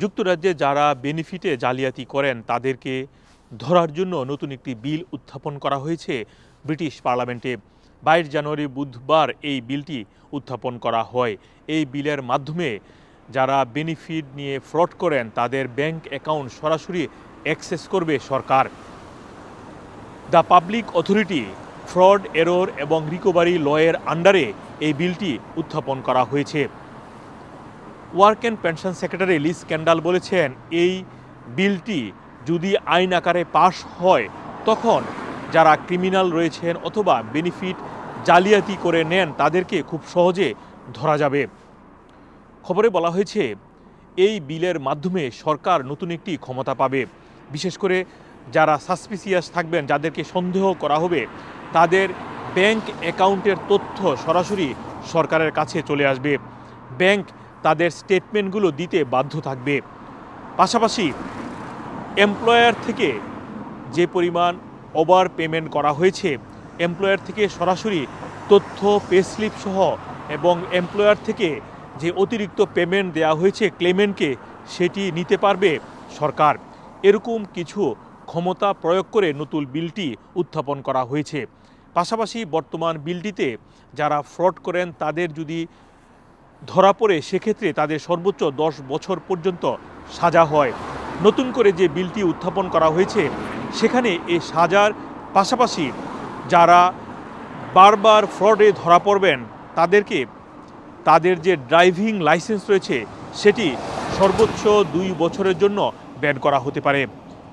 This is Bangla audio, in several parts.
যুক্তরাজ্যে যারা বেনিফিটে জালিয়াতি করেন, তাদেরকে ধরার জন্য নতুন একটি বিল উত্থাপন করা হয়েছে ব্রিটিশ পার্লামেন্টে। বাইশ জানুয়ারি বুধবার এই বিলটি উত্থাপন করা হয়। এই বিলের মাধ্যমে যারা বেনিফিট নিয়ে ফ্রড করেন, তাদের ব্যাংক অ্যাকাউন্ট সরাসরি অ্যাক্সেস করবে সরকার। The public authority fraud error এবং রিকভারি লয়ের আন্ডারে এই বিলটি উত্থাপন করা হয়েছে। Work and pension secretary Liz Kendall বলেছেন, এই বিলটি যদি আইন আকারে পাশ হয়, তখন যারা ক্রিমিনাল রয়েছেন অথবা বেনিফিট জালিয়াতি করে নেন, তাদেরকে খুব সহজে ধরা যাবে। খবরে বলা হয়েছে, এই বিলের মাধ্যমে সরকার নতুন একটি ক্ষমতা পাবে। বিশেষ করে যারা সাসপিসিয়াস থাকবেন, যাদেরকে সন্দেহ করা হবে, তাদের ব্যাংক অ্যাকাউন্টের তথ্য সরাসরি সরকারের কাছে চলে আসবে। ব্যাংক তাদের স্টেটমেন্টগুলো দিতে বাধ্য থাকবে। পাশাপাশি এমপ্লয়ার থেকে যে পরিমাণ ওভার পেমেন্ট করা হয়েছে এমপ্লয়ার থেকে সরাসরি তথ্য পেস্লিপ সহ এবং এমপ্লয়ার থেকে যে অতিরিক্ত পেমেন্ট দেওয়া হয়েছে ক্লেমেন্টকে সেটি নিতে পারবে সরকার। এরকম কিছু ক্ষমতা প্রয়োগ করে নতুন বিলটি উত্থাপন করা হয়েছে। পাশাপাশি বর্তমান বিলটিতে যারা ফ্রড করেন, তাদের যদি ধরা পড়ে সেক্ষেত্রে তাদের সর্বোচ্চ দশ বছর পর্যন্ত সাজা হয়। নতুন করে যে বিলটি উত্থাপন করা হয়েছে, সেখানে এই সাজার পাশাপাশি যারা বারবার ফ্রডে ধরা পড়বেন, তাদেরকে তাদের যে ড্রাইভিং লাইসেন্স রয়েছে, সেটি সর্বোচ্চ দুই বছরের জন্য ব্যান করা হতে পারে।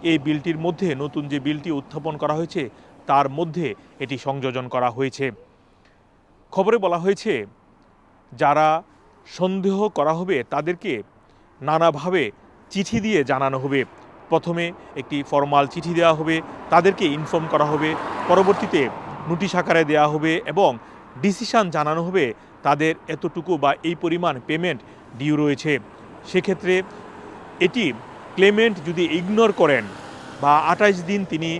এই বিলটির মধ্যে নতুন যে বিলটি উত্থাপন করা হয়েছে, তার মধ্যে এটি সংযোজন করা হয়েছে। খবরে বলা হয়েছে, যারা সন্দেহ করা হবে তাদেরকে। নানাভাবে চিঠি দিয়ে জানানো হবে। প্রথমে একটি ফর্মাল চিঠি দেওয়া হবে, তাদেরকে ইনফর্ম করা হবে। পরবর্তীতে নোটিশ আকারে দেওয়া হবে এবং ডিসিশন জানানো হবে তাদের এতটুকু বা এই পরিমাণ পেমেন্ট ডিউ রয়েছে। সেক্ষেত্রে এটি ক্লেমেন্ট যদি ইগনোর করেন বা আঠাশ দিন তিনি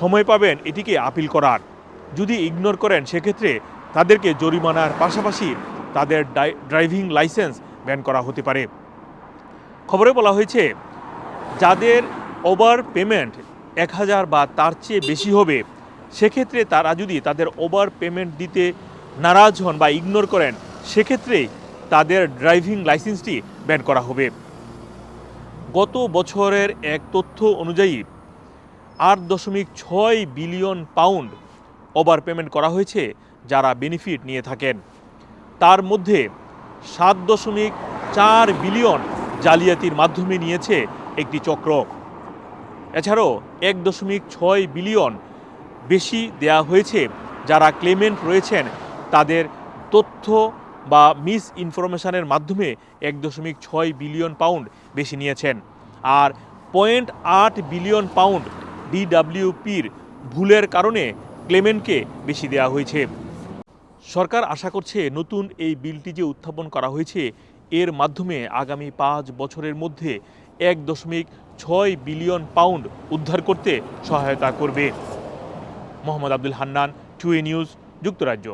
সময় পাবেন এটিকে আপিল করার। যদি ইগনোর করেন, সেক্ষেত্রে তাদেরকে জরিমানার পাশাপাশি তাদের ড্রাইভিং লাইসেন্স ব্যান করা হতে পারে। খবরে বলা হয়েছে, যাদের ওভার পেমেন্ট এক হাজার বা তার চেয়ে বেশি হবে, সেক্ষেত্রে তারা যদি তাদের ওভার পেমেন্ট দিতে নারাজ হন বা ইগনোর করেন, সেক্ষেত্রে তাদের ড্রাইভিং লাইসেন্সটি ব্যান করা হবে। গত বছরের এক তথ্য অনুযায়ী, আট দশমিক ছয় বিলিয়ন পাউন্ড ওভার পেমেন্ট করা হয়েছে, যারা বেনিফিট নিয়ে থাকেন। তার মধ্যে সাত দশমিক চার বিলিয়ন জালিয়াতির মাধ্যমে নিয়েছে একটি চক্র। এছাড়াও এক দশমিক ছয় বিলিয়ন বেশি দেয়া হয়েছে যারা ক্লেমেন্ট রয়েছেন তাদের তথ্য বা মিস ইনফরমেশনের মাধ্যমে এক দশমিক ছয় বিলিয়ন পাউন্ড বেশি নিয়েছেন। আর পয়েন্ট আট বিলিয়ন পাউন্ড ডিডাব্লিউপির ভুলের কারণে ক্লেমেন্টকে বেশি দেওয়া হয়েছে। সরকার আশা করছে নতুন এই বিলটি যে উত্থাপন করা হয়েছে, এর মাধ্যমে আগামী পাঁচ বছরের মধ্যে এক দশমিক ছয় বিলিয়ন পাউন্ড উদ্ধার করতে সহায়তা করবে। মোহাম্মদ আব্দুল হান্নান, টুয়ে নিউজ, যুক্তরাজ্য।